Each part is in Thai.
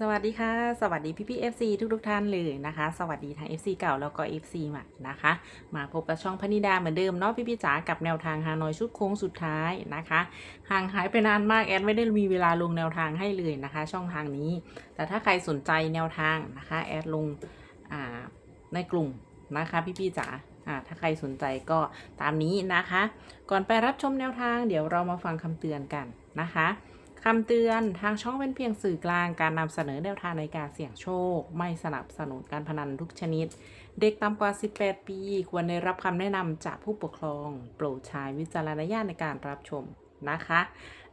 สวัสดีค่ะ สวัสดีพี่พี่ FC ทุกทุกๆท่านเลยนะคะ สวัสดีทั้ง FC เก่าแล้วก็ FC ใหม่นะคะ มาพบกับช่องพนิดาเหมือนเดิมเนาะพี่พี่จ๋ากับแนวทางฮานอยชุดโค้งสุดท้ายนะคะ ห่างหายไปนานมากแอดไม่ได้มีเวลาลงแนวทางให้เลยนะคะ ช่องทางนี้ แต่ถ้าใครสนใจแนวทางนะคะแอดลงในกลุ่มนะคะพี่พี่จ๋าอ่าถ้าใครสนใจก็ตามนี้นะคะ ก่อนไปรับชมแนวทางเดี๋ยวเรามาฟังคำเตือนกันนะคะ คำเตือนทางช่องเป็นเพียงสื่อกลางการนำเสนอแนวทางในการเสี่ยงโชค ไม่สนับสนุนการพนันทุกชนิด เด็กต่ำกว่า 18 ปี ควรได้รับคำแนะนำจากผู้ปกครอง โปรดใช้วิจารณญาณในการรับชมนะคะ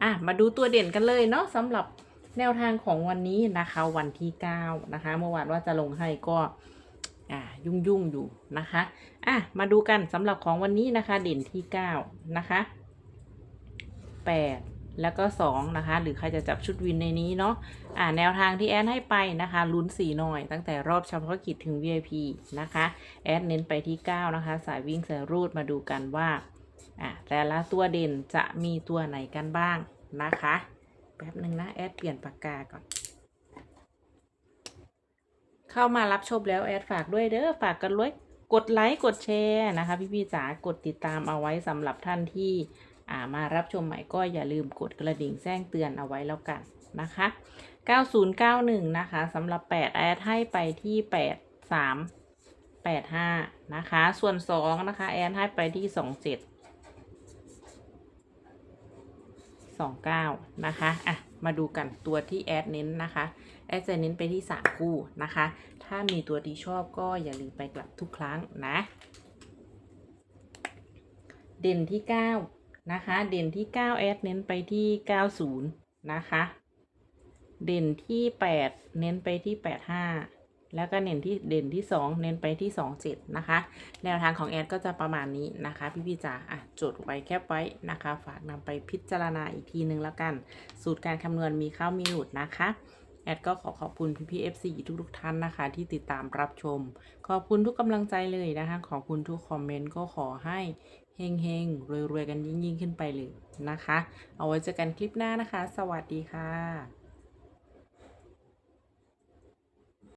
อะมาดูตัวเด่นกันเลยเนาะสำหรับแนวทางของวันนี้นะคะ วันที่ 9 นะคะ เมื่อวานว่าจะลงให้ก็อ่ายุ่งยุ่งอยู่นะคะอะมาดูกันสำหรับของวันนี้นะคะ เด่นที่ 9 นะคะ 8 แล้วก็2นะคะ หรือใครจะจับชุดวินในนี้เนาะอ่าแนวทางที่แอดให้ไปนะคะ ลุ้นสีหน่อย ตั้งแต่รอบเฉพาะกิจถึง VIP นะคะ แอดเน้นไปที่ 9 นะคะ สายวิ่งสายรูดมาดูกันว่าอ่าแต่ละตัวเด่นจะมีตัวไหนกันบ้างนะคะ แป๊บหนึ่งนะ แอดเปลี่ยนปากกาก่อน เข้ามารับชมแล้ว แอดฝากด้วยเด้อฝากกันเลยกดไลค์กดแชร์นะคะ พี่ๆจ๋ากดติดตามเอาไว้สำหรับท่านที่ มารับชมใหม่ก็อย่าลืมกดกระดิ่งแจ้งเตือนเอาไว้แล้วกันนะคะ 9091 นะคะสำหรับ 8 แอดให้ไปที่ 8 3 8 5 นะคะ ส่วน 2 นะคะ แอดให้ไปที่ 27 29 นะคะ อะ มาดูกันตัวที่แอดเน้นนะคะ แอดจะเน้นไปที่ 3 คู่นะคะ ถ้ามีตัวที่ชอบก็อย่าลืมไปกลับทุกครั้งนะ เด่นที่ 9 นะคะ เด่นที่9แอดเน้นไปที่ 90 นะคะ เด่นที่ 8 เน้นไปที่ 85 แล้วก็เน้นที่เด่นที่ 2 เน้นไปที่ 27 นะคะ แนวทางของแอดก็จะประมาณนี้นะคะ พี่พี่จ๋าอะจดไว้แคปไว้นะคะ ฝากนำไปพิจารณาอีกทีนึงแล้วกัน สูตรการคำนวณมีเข้ามีหลุดนะคะ แอดก็ขอขอบคุณพี่พี่ FC ทุกๆท่านนะคะ ที่ติดตามรับชม ขอบคุณทุกกำลังใจเลยนะคะ ขอบคุณทุกคอมเมนต์ก็ขอให้เฮงเฮงรวยๆกันยิ่งๆขึ้นไปเลยนะคะ เอาไว้เจอกันคลิปหน้านะคะ สวัสดีค่ะ